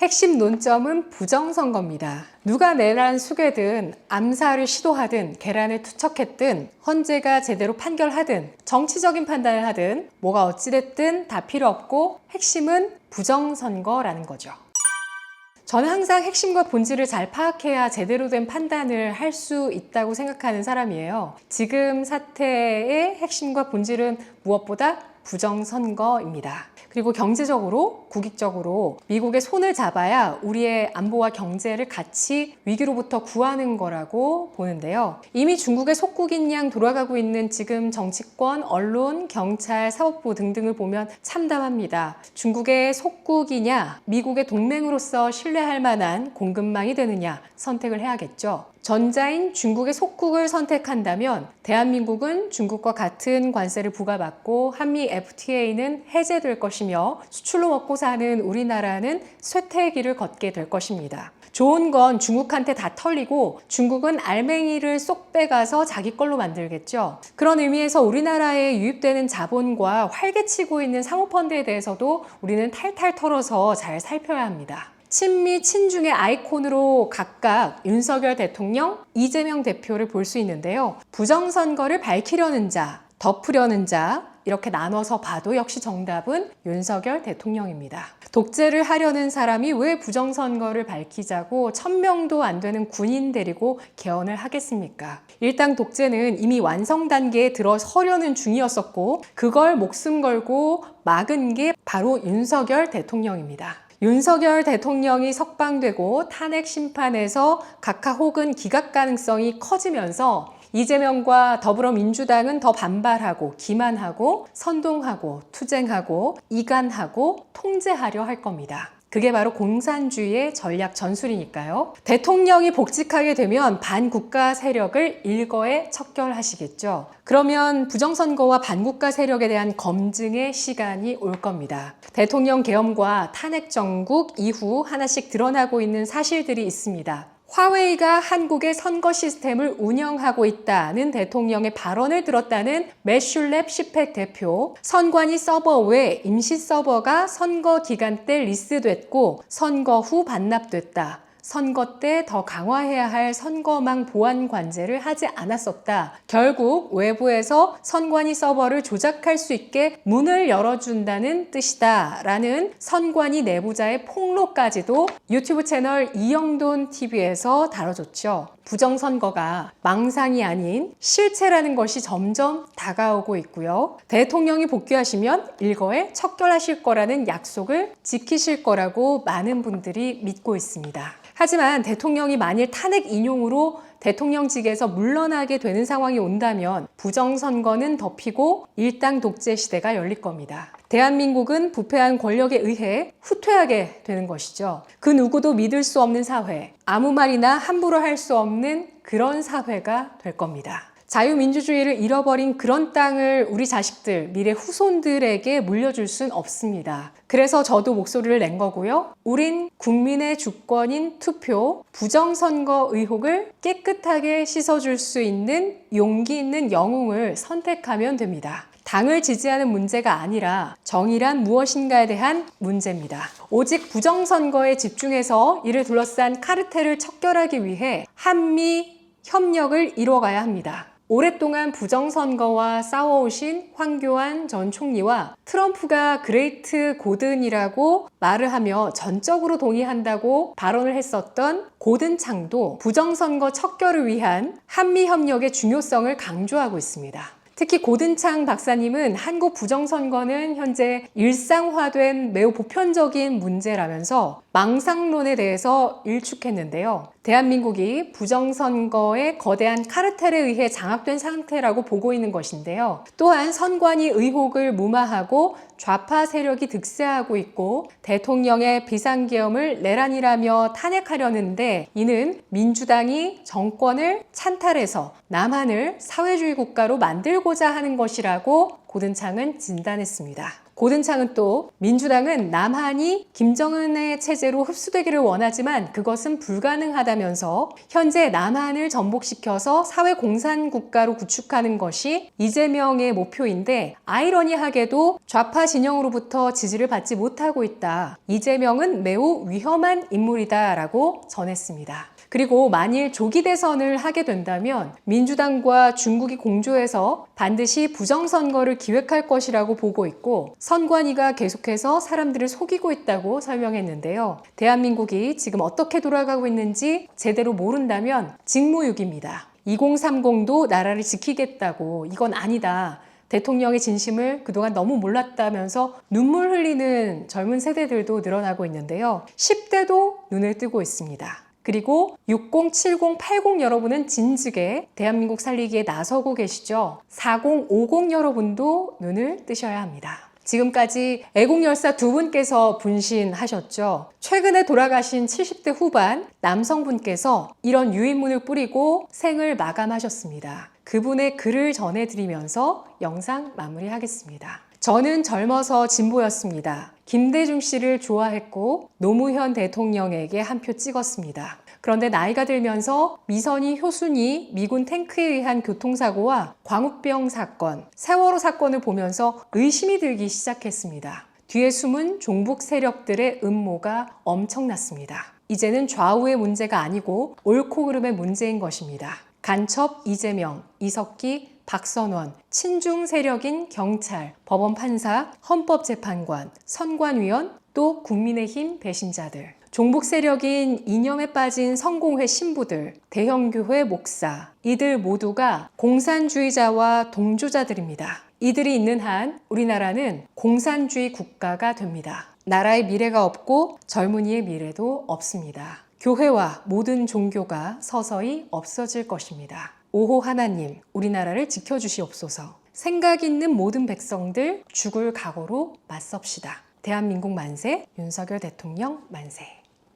핵심 논점은 부정선거입니다. 누가 내란 수괴든 암살을 시도하든 계란을 투척했든 헌재가 제대로 판결하든 정치적인 판단을 하든 뭐가 어찌됐든 다 필요 없고 핵심은 부정선거라는 거죠. 저는 항상 핵심과 본질을 잘 파악해야 제대로 된 판단을 할 수 있다고 생각하는 사람이에요. 지금 사태의 핵심과 본질은 무엇보다 부정선거입니다. 그리고 경제적으로, 국익적으로 미국의 손을 잡아야 우리의 안보와 경제를 같이 위기로부터 구하는 거라고 보는데요. 이미 중국의 속국인 양 돌아가고 있는 지금 정치권, 언론, 경찰, 사법부 등등을 보면 참담합니다. 중국의 속국이냐, 미국의 동맹으로서 신뢰할 만한 공급망이 되느냐 선택을 해야겠죠. 전자인 중국의 속국을 선택한다면 대한민국은 중국과 같은 관세를 부과받고 한미 FTA는 해제될 것이며 수출로 먹고 사는 우리나라는 쇠퇴의 걷게 될 것입니다. 좋은 건 중국한테 다 털리고 중국은 알맹이를 쏙 빼가서 자기 걸로 만들겠죠. 그런 의미에서 우리나라에 유입되는 자본과 활개치고 있는 사모펀드에 대해서도 우리는 탈탈 털어서 잘 살펴야 합니다. 친미 친중의 아이콘으로 각각 윤석열 대통령, 이재명 대표를 볼 수 있는데요. 부정선거를 밝히려는 자, 덮으려는 자, 이렇게 나눠서 봐도 역시 정답은 윤석열 대통령입니다. 독재를 하려는 사람이 왜 부정선거를 밝히자고 천명도 안 되는 군인 데리고 개헌을 하겠습니까? 일당 독재는 이미 완성 단계에 들어서려는 중이었었고, 그걸 목숨 걸고 막은 게 바로 윤석열 대통령입니다. 윤석열 대통령이 석방되고 탄핵 심판에서 각하 혹은 기각 가능성이 커지면서 이재명과 더불어민주당은 더 반발하고 기만하고 선동하고 투쟁하고 이간하고 통제하려 할 겁니다. 그게 바로 공산주의의 전략 전술이니까요. 대통령이 복직하게 되면 반국가 세력을 일거에 척결하시겠죠. 그러면 부정선거와 반국가 세력에 대한 검증의 시간이 올 겁니다. 대통령 계엄과 탄핵 정국 이후 하나씩 드러나고 있는 사실들이 있습니다. 화웨이가 한국의 선거 시스템을 운영하고 있다는 대통령의 발언을 들었다는 매슐랩 시팩 대표, 선관위 서버 외 임시 서버가 선거 기간 때 리스됐고 선거 후 반납됐다. 선거 때 더 강화해야 할 선거망 보안 관제를 하지 않았었다. 결국 외부에서 선관위 서버를 조작할 수 있게 문을 열어준다는 뜻이다. 라는 선관위 내부자의 폭로까지도 유튜브 채널 이영돈 TV에서 다뤄줬죠. 부정선거가 망상이 아닌 실체라는 것이 점점 다가오고 있고요. 대통령이 복귀하시면 일거에 척결하실 거라는 약속을 지키실 거라고 많은 분들이 믿고 있습니다. 하지만 대통령이 만일 탄핵 인용으로 대통령직에서 물러나게 되는 상황이 온다면 부정선거는 덮이고 일당 독재 시대가 열릴 겁니다. 대한민국은 부패한 권력에 의해 후퇴하게 되는 것이죠. 그 누구도 믿을 수 없는 사회, 아무 말이나 함부로 할 수 없는 그런 사회가 될 겁니다. 자유민주주의를 잃어버린 그런 땅을 우리 자식들, 미래 후손들에게 물려줄 순 없습니다. 그래서 저도 목소리를 낸 거고요. 우린 국민의 주권인 투표, 부정선거 의혹을 깨끗하게 씻어줄 수 있는 용기 있는 영웅을 선택하면 됩니다. 당을 지지하는 문제가 아니라 정의란 무엇인가에 대한 문제입니다. 오직 부정선거에 집중해서 이를 둘러싼 카르텔을 척결하기 위해 한미 협력을 이뤄가야 합니다. 오랫동안 부정선거와 싸워오신 황교안 전 총리와 트럼프가 그레이트 고든이라고 말을 하며 전적으로 동의한다고 발언을 했었던 고든창도 부정선거 척결을 위한 한미협력의 중요성을 강조하고 있습니다. 특히 고든창 박사님은 한국 부정선거는 현재 일상화된 매우 보편적인 문제라면서 망상론에 대해서 일축했는데요. 대한민국이 부정선거의 거대한 카르텔에 의해 장악된 상태라고 보고 있는 것인데요. 또한 선관위 의혹을 무마하고 좌파 세력이 득세하고 있고 대통령의 비상계엄을 내란이라며 탄핵하려는데 이는 민주당이 정권을 찬탈해서 남한을 사회주의 국가로 만들고자 하는 것이라고 고든창은 진단했습니다. 고든창은 또 민주당은 남한이 김정은의 체제로 흡수되기를 원하지만 그것은 불가능하다면서 현재 남한을 전복시켜서 사회 공산 국가로 구축하는 것이 이재명의 목표인데 아이러니하게도 좌파 진영으로부터 지지를 받지 못하고 있다. 이재명은 매우 위험한 인물이다라고 전했습니다. 그리고 만일 조기 대선을 하게 된다면 민주당과 중국이 공조해서 반드시 부정선거를 기획할 것이라고 보고 있고 선관위가 계속해서 사람들을 속이고 있다고 설명했는데요. 대한민국이 지금 어떻게 돌아가고 있는지 제대로 모른다면 직무유기입니다. 2030도 나라를 지키겠다고 이건 아니다. 대통령의 진심을 그동안 너무 몰랐다면서 눈물 흘리는 젊은 세대들도 늘어나고 있는데요. 10대도 눈을 뜨고 있습니다. 그리고 60, 70, 80 여러분은 진즉에 대한민국 살리기에 나서고 계시죠. 40, 50 여러분도 눈을 뜨셔야 합니다. 지금까지 애국열사 두 분께서 분신하셨죠. 최근에 돌아가신 70대 후반 남성분께서 이런 유인문을 뿌리고 생을 마감하셨습니다. 그분의 글을 전해드리면서 영상 마무리하겠습니다. 저는 젊어서 진보였습니다. 김대중 씨를 좋아했고 노무현 대통령에게 한 표 찍었습니다. 그런데 나이가 들면서 미선이 효순이 미군 탱크에 의한 교통사고와 광우병 사건, 세월호 사건을 보면서 의심이 들기 시작했습니다. 뒤에 숨은 종북 세력들의 음모가 엄청났습니다. 이제는 좌우의 문제가 아니고 옳고 그름의 문제인 것입니다. 간첩 이재명, 이석기, 박선원, 친중 세력인 경찰, 법원 판사, 헌법재판관, 선관위원, 또 국민의힘 배신자들. 종북 세력인 이념에 빠진 성공회 신부들, 대형교회 목사, 이들 모두가 공산주의자와 동조자들입니다. 이들이 있는 한 우리나라는 공산주의 국가가 됩니다. 나라의 미래가 없고 젊은이의 미래도 없습니다. 교회와 모든 종교가 서서히 없어질 것입니다. 오호 하나님, 우리나라를 지켜주시옵소서. 생각 있는 모든 백성들 죽을 각오로 맞섭시다. 대한민국 만세, 윤석열 대통령 만세.